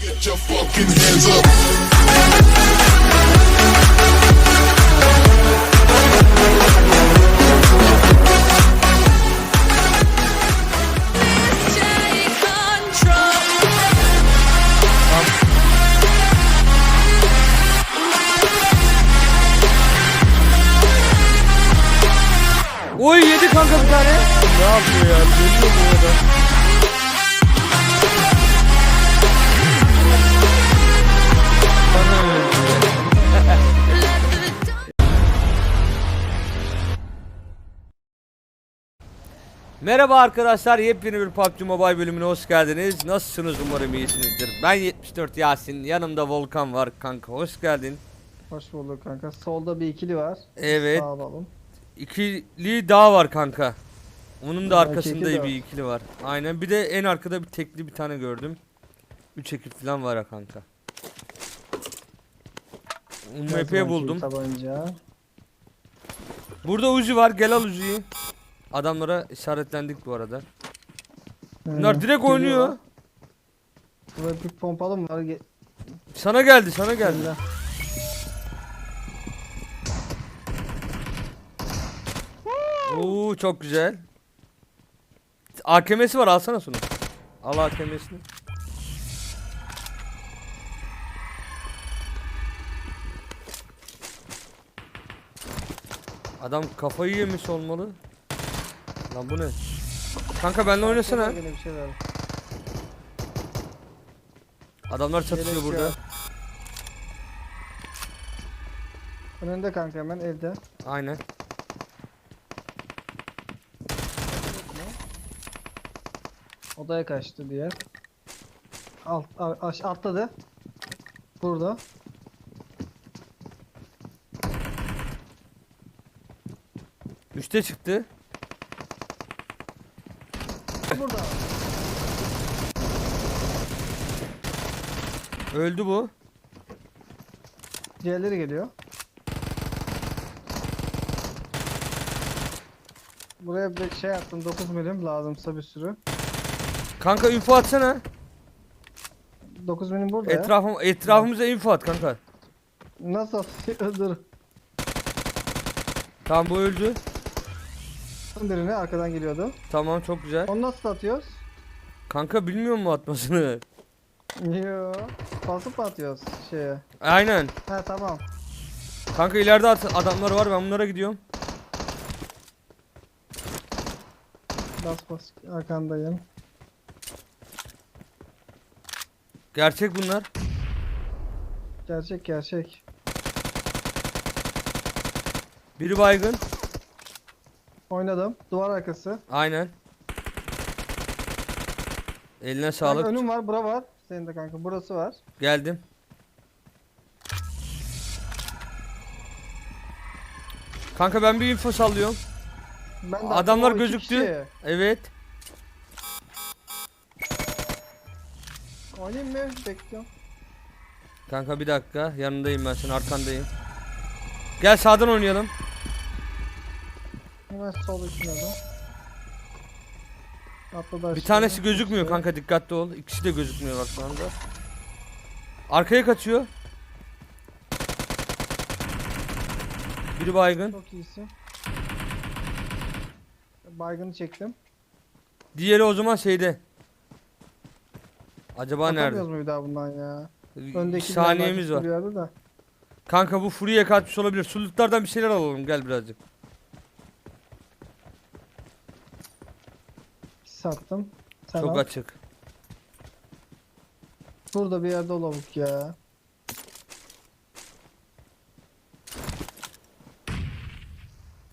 Get your fucking hands up. Merhaba arkadaşlar, yepyeni bir PUBG Mobile bölümüne hoş geldiniz. Nasılsınız umarım iyisinizdir. Ben 74 Yasin, yanımda Volkan var kanka. Hoş geldin. Hoş bulduk kanka. Solda bir ikili var. Evet, Sağ ikili daha var kanka. Onun da Ha, arkasında bir var. ikili var. Aynen. Bir de en arkada bir tekli bir tane gördüm. 3 ekip falan var ya kanka. UMP buldum. Tabanca. Burada Uzi var. Gel al Uzi'yi. Adamlara işaretlendik bu arada. Bunlar direkt oynuyor. Burada bir pompalı mı var? Ge- Sana geldi, sana geldi. Gel. Oo çok güzel. AKM'si var alsana şunu. Al AKM'sini. Adam kafayı yemiş olmalı. Lan bu ne? Kanka benimle oynasana. Gene bir şeyler. Adamlar çatışıyor Yelek burada. ya. Önünde kanka hemen evde. Aynen. Odaya kaçtı diğer. Alt, a- aş, atladı. Burada. Üçte çıktı. Öldü bu. Diğerleri geliyor. Buraya bir şey attım 9 milim lazımsa bir sürü. Kanka info atsana. 9 milim burada ya. Etrafım, etrafımıza info at kanka. Nasıl atıyor? Dur. Tamam bu öldü. Birini arkadan geliyordu. Tamam çok güzel. Onu nasıl atıyoruz? Kanka bilmiyor mu atmasını? Yo. Basıp atıyoruz şeye? Aynen. He tamam. Kanka ileride at- adamlar var ben bunlara gidiyorum. Bas bas arkandayım. Gerçek bunlar. Gerçek gerçek. Biri baygın. Oynadım. Duvar arkası. Aynen. Eline sağlık. önüm var, bura var. Senin de kanka burası var. Geldim. Kanka ben bir info sallıyorum. Ben de Adamlar o iki gözüktü. kişi. Evet. Oynayayım mı? Bekliyorum. Kanka bir dakika. Yanındayım ben senin arkandayım. Gel sağdan oynayalım. Hemen sol üstüne de. Atladı Bir tanesi gözükmüyor kanka dikkatli ol. İkisi de gözükmüyor bak şu anda. Arkaya kaçıyor. Biri baygın. Çok iyisin. Baygını çektim. Diğeri o zaman şeyde. Acaba nerede? Atamıyoruz mu bir daha bundan ya? Öndeki Saniyemiz var. De. Kanka bu Fury'e kaçmış olabilir. Suluklardan bir şeyler alalım gel birazcık. Sattım. Sen Çok al. açık. Burada bir yerde olamuk ya.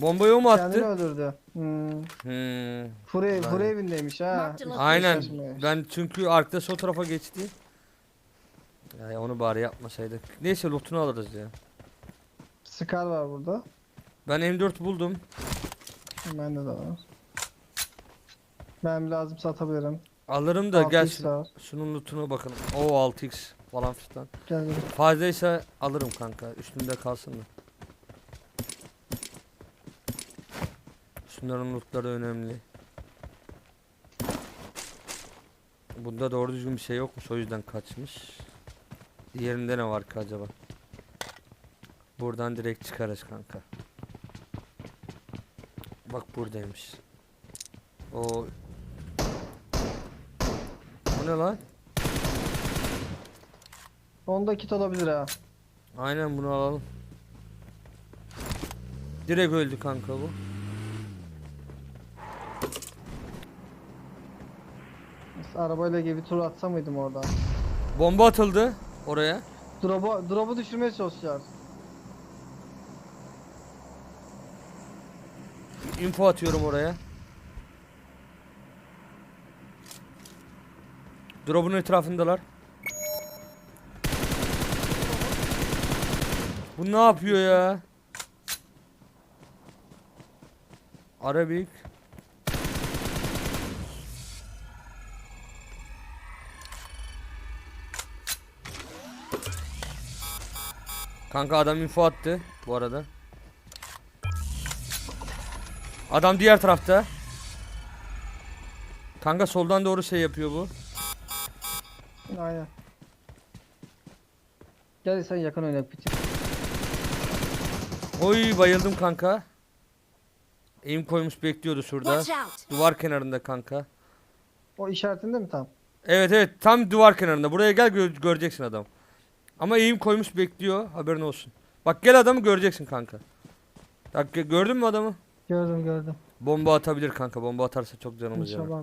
Bombayı o mu Kendini attı? öldürdü. Hmm. Hmm. Fure, Aynen. fure evindeymiş ha. Aynen. Ben çünkü arkada sol tarafa geçti. Ya onu bari yapmasaydık. Neyse lootunu alırız ya. Scar var burada. Ben M4 buldum. Bende de var. Ben lazım satabilirim. Alırım da gel 6x şunu- var. şunun lootuna bakalım. O 6x falan filan. Gel gel. Fazlaysa alırım kanka. Üstünde kalsın da. Şunların lootları önemli. Bunda doğru düzgün bir şey yokmuş o yüzden kaçmış. Diğerinde ne var ki acaba? Buradan direkt çıkarız kanka. Bak buradaymış. O Ne lan? Onda kit olabilir ha. Aynen bunu alalım. Direkt öldü kanka bu. Mesela arabayla gibi tur atsa mıydım orada? Bomba atıldı oraya. Drop'u drop'u düşürmeye çalışacağız. Info atıyorum oraya. Drop'un etrafındalar. Bu ne yapıyor ya? Arabik. Kanka adam info attı bu arada. Adam diğer tarafta. Kanka soldan doğru şey yapıyor bu. Aynen. Gel sen yakın oyna bitir. Oy bayıldım kanka. Aim koymuş bekliyordu şurada. Duvar kenarında kanka. O işaretinde mi tam? Evet evet tam duvar kenarında. Buraya gel gö- göreceksin adam. Ama eğim koymuş bekliyor. Haberin olsun. Bak gel adamı göreceksin kanka. Bak gö- gördün mü adamı? Gördüm gördüm. Bomba atabilir kanka. Bomba atarsa çok canımız yanar. İnşallah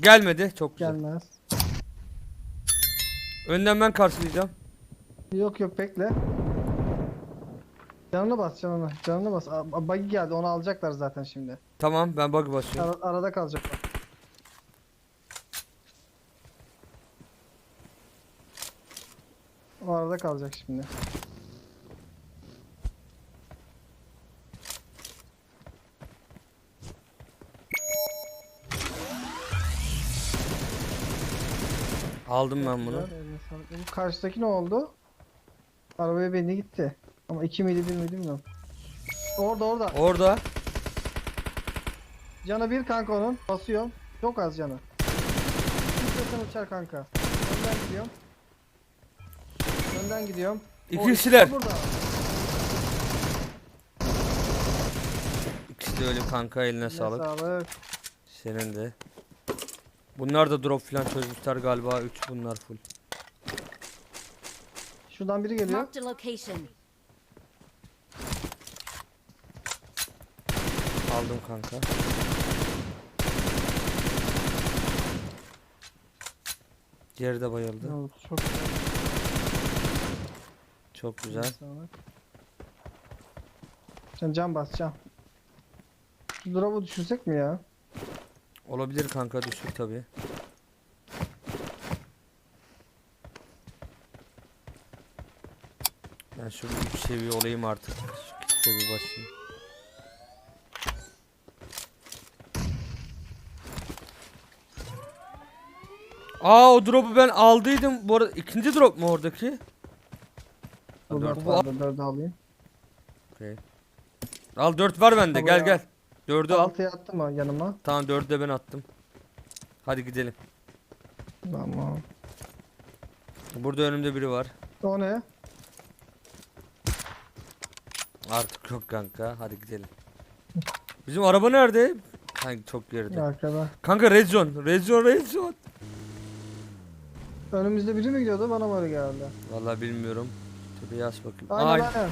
Gelmedi. Çok güzel. gelmez. Önden ben karşılayacağım. Yok yok bekle. Canına bas canına. Canına bas. A- a- Buggy geldi onu alacaklar zaten şimdi. Tamam ben bug basıyorum. Ara- arada kalacaklar. O arada kalacak şimdi. Aldım ben bunu. Bu karşıdaki ne oldu? Arabaya bindi gitti. Ama 2 miydi 1 miydi bilmiyorum. Orada orada. Orada. Canı bir kanka onun. Basıyorum. Çok az canı. İstiyorsan uçar kanka. Önden gidiyorum. Önden gidiyorum. O İki ikisi kişiler. Burada. İkisi de ölü kanka eline Eline sağlık. sağlık. Senin de. Bunlar da drop falan çözmüşler galiba. 3 bunlar full. Şuradan biri geliyor. Marked a location. Aldım kanka. Geride bayıldı. Ne oldu? Çok güzel. Çok güzel. Can, can bas can. Şu drop'u düşürsek mi ya? Olabilir kanka düşür tabi. Ben şu bir seviye olayım artık. Şu bir basayım. Aa o drop'u ben aldıydım. Bu arada ikinci drop mu oradaki? Dört dört var. Dördü alayım. Okey. Al 4 var bende. Gel gel. 4'ü al. Altıya attım ha yanıma. Tamam 4'ü de ben attım. Hadi gidelim. Tamam. Burada önümde biri var. O ne? Artık yok kanka. Hadi gidelim. Bizim araba nerede? Hangi çok geride. Arkada. Kanka red zone. Red zone red zone. Önümüzde biri mi gidiyordu bana mı öyle geldi? Vallahi bilmiyorum. Tepeye as bakayım. Aynen Ay, aynen.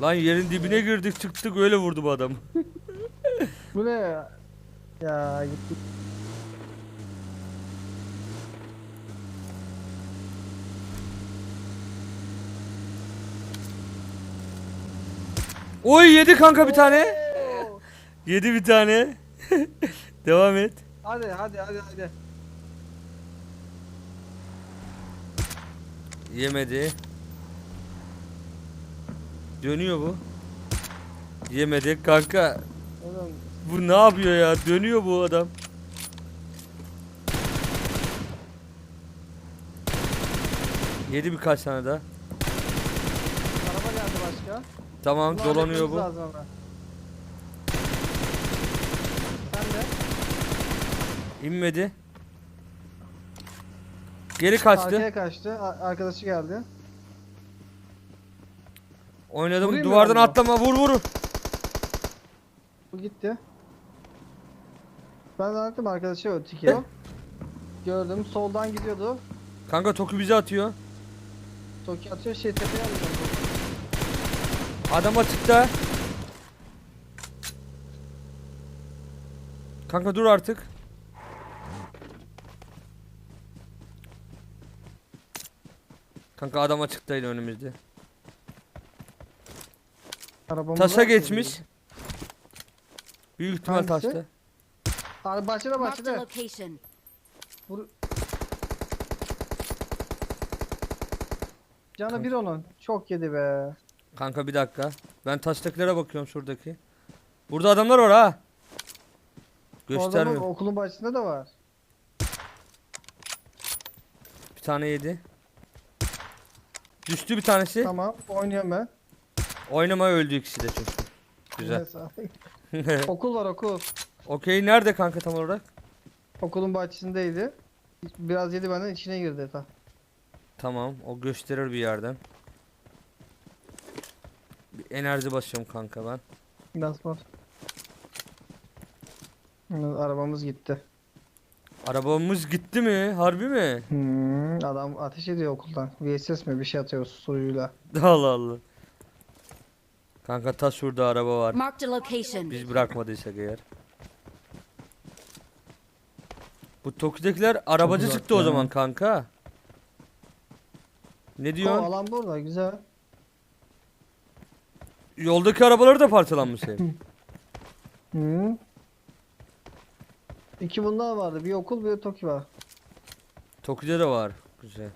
Lan yerin dibine girdik çıktık öyle vurdu bu adam. Bu ne ya? Ya gitti. Oy yedi kanka bir tane. Yedi bir tane. Devam et. Hadi hadi hadi hadi. Yemedi. Dönüyor bu. Yemedi kanka. Bu ne yapıyor ya? Dönüyor bu adam. Yedi birkaç tane daha. araba geldi başka. Tamam Bunu dolanıyor bu. lazım ama. İnmedi. Geri kaçtı. Arkaya kaçtı. Arkadaşı geldi. Oynadım. Vurayım mı Duvardan ben bunu? atlama. Vur vur. Bu gitti. Ben zannettim arkadaşı öteki. Gördüm. Soldan gidiyordu. Kanka Toki bize atıyor. Toki atıyor. Şey tepeye alıyor. Adam açıkta. Kanka dur artık. Kanka adam açıktaydı önümüzde. Arabamız Taşa var. geçmiş. Büyük ihtimal Hangisi? taşta. Abi bahçede Marked a bahçede. location. Canı bir onun. Çok yedi be. Kanka bir dakika. Ben taştakilere bakıyorum şuradaki. Burada adamlar var ha. Orada Göstermiyor. okulun bahçesinde de var. Bir tane yedi. Düştü bir tanesi. Tamam. Oynuyorum ben. Oynamaya öldü ikisi de çünkü. Güzel. Okul var okul. Okey nerede kanka tam olarak? Okulun bahçesindeydi. Biraz yedi benden içine girdi. Ta. Tamam o gösterir bir yerden. Bir enerji basıyorum kanka ben. Hı, Arabamız gitti. Arabamız gitti mi? Harbi mi? Hmm, adam ateş ediyor okuldan. VSS mi bir şey atıyor suyuyla. Allah Allah. Kanka ta şurada araba var. Marked a location. Biz bırakmadıysak eğer. Bu Toki'dekiler arabacı çıktı o zaman kanka. Ne O diyor? alan burada güzel. Yoldaki arabaları da parçalanmış senin. Hı. İki bunlar vardı. Bir okul bir Toki var. Toki'de de var. Güzel.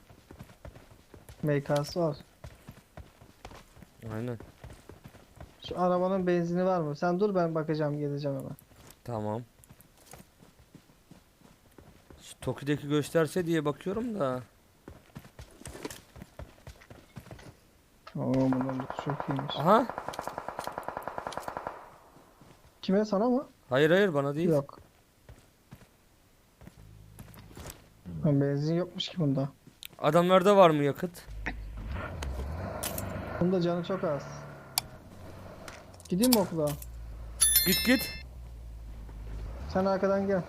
MK'sı var. Aynen. Şu arabanın benzini var mı? Sen dur ben bakacağım geleceğim hemen. Tamam. Şu Toki'deki gösterse diye bakıyorum da. Oo bunun da çok iyiymiş. Aha. Kime sana mı? Hayır hayır bana değil. Yok. Ha, benzin yokmuş ki bunda. Adamlarda var mı yakıt? Bunda canı çok az. Gideyim mi okula? Git git. Sen arkadan gel.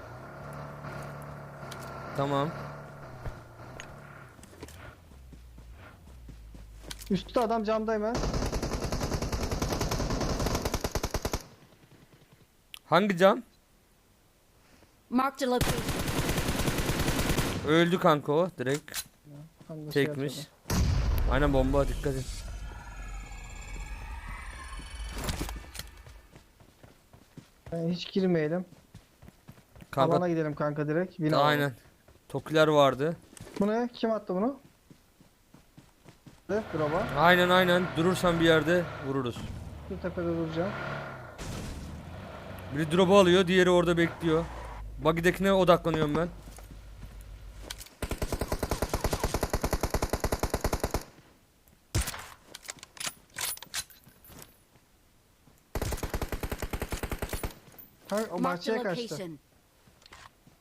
Tamam. Üstte adam camda hemen. Hangi cam? Marked a location. Öldü kanka o direkt. Tam da şey Tekmiş. yapıyordu. Aynen bomba dikkat et. Hiç girmeyelim. Kanka Alana gidelim kanka direkt. Bina alalım. aynen. Tokiler vardı. Bu ne? Kim attı bunu? Drop'a. Aynen aynen. Durursan bir yerde vururuz. Şu tepede duracağım. Biri drop'u alıyor, diğeri orada bekliyor. Buggy'dekine odaklanıyorum ben. Ha, o Marked bahçeye kaçtı. location.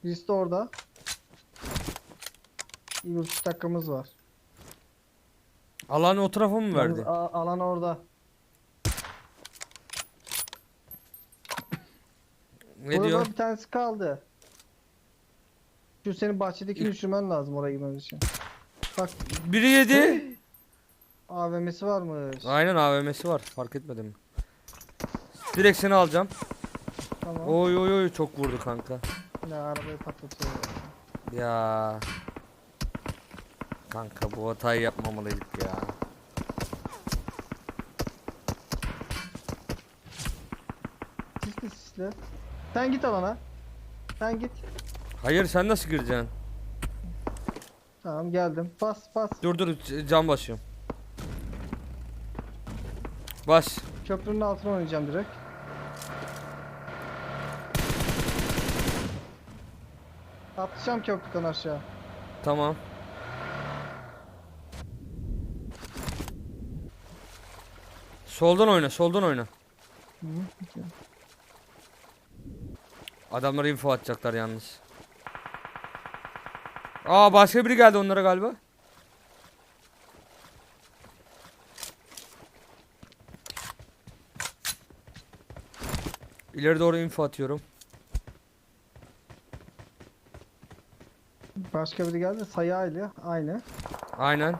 Birisi de orada. Bir buçuk dakikamız var. Alanı o tarafa mı verdi? a- alan orada. Ne Orada diyor? bir tanesi kaldı. Şu senin bahçedekini düşürmen lazım oraya girmemiz için. Bak Biri yedi. AVM'si varmış. Aynen AVM'si var. Fark etmedim. Direkt seni alacağım. Tamam. Oy oy oy çok vurdu kanka. Ne arabayı patlatıyor. Ya. Kanka bu hatayı yapmamalıydık ya. Sisli sisli. Sen git alana. Sen git. Hayır sen nasıl gireceksin? Tamam geldim. Bas bas. Dur dur c- cam basıyorum. Bas. Köprünün altına oynayacağım direkt. Atlayacağım köprüden aşağı. Tamam. Soldan oyna, soldan oyna. Hı, peki. Adamlar info atacaklar yalnız. Aa başka biri geldi onlara galiba. İleri doğru info atıyorum. Başka biri geldi. Sayı aynı. Aynı. Aynen.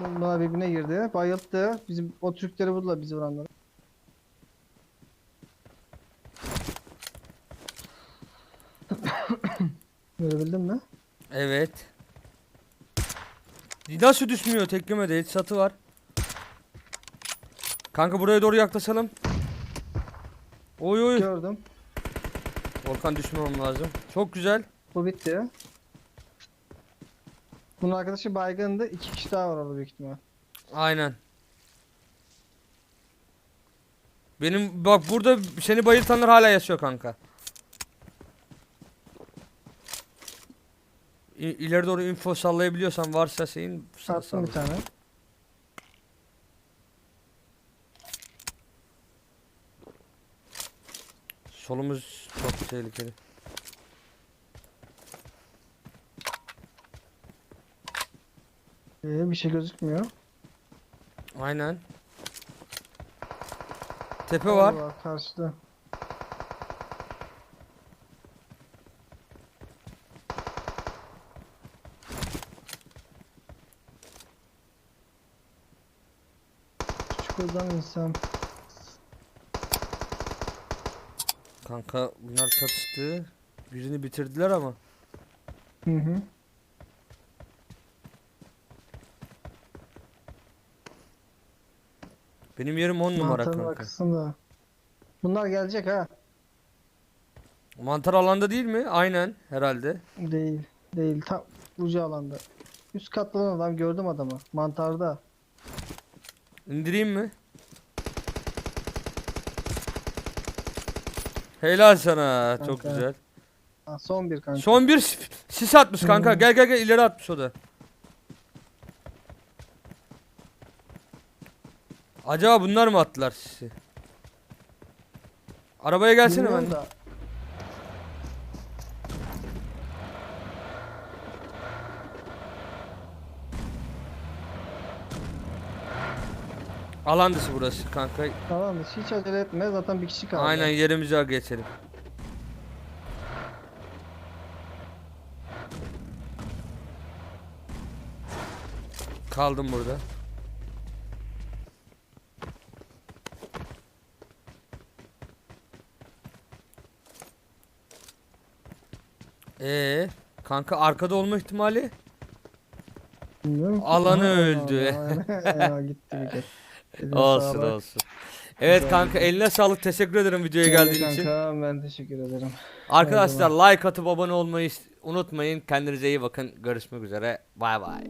Bunlar birbirine girdi. Bayılttı. Bizim o Türkleri buldular bizi vuranları. Görebildin mi? Evet. Nasıl düşmüyor tekleme de satı var. Kanka buraya doğru yaklaşalım. Oy oy. Gördüm. Volkan düşmemem lazım. Çok güzel. Bu bitti. Bunun arkadaşı baygındı. İki kişi daha var orada büyük ihtimal. Aynen. Benim bak burada seni bayıltanlar hala yaşıyor kanka. İ- ileri doğru info sallayabiliyorsan varsa Sattım salla. bir tane. Solumuz çok tehlikeli. Ee, bir şey gözükmüyor. Aynen. Tepe var. Allah, karşıda. Çukurdan insan. Kanka bunlar çatıştı. Birini bitirdiler ama. Hı hı. Benim yerim 10 numara Mantarın kanka. arkasında. Bunlar gelecek ha. Mantar alanda değil mi? Aynen herhalde. Değil. Değil. Tam ucu alanda. Üst katlı olan adam gördüm adamı. Mantarda. İndireyim mi? Helal sana. Çok Kanka. güzel. Ha, son bir kanka. Son bir sis- atmış kanka. Gel gel gel ileri atmış o da. Acaba bunlar mı attılar sisi? Arabaya gelsene ben. da. Alan dışı burası kanka. Tamam hiç acele etme. Zaten bir kişi kaldı. Aynen yerimize geçelim. Kaldım burada. Ee, kanka arkada olma ihtimali Bilmiyorum. Alanı öldü. aynen. Ya, gitti bir kez. Eline olsun sağlık. olsun. Evet Güzel. kanka eline sağlık. Teşekkür ederim videoya Sen de geldiğin için. kanka, Ben teşekkür ederim. Arkadaşlar like atıp abone olmayı unutmayın. Kendinize iyi bakın. Görüşmek üzere. Bay bay.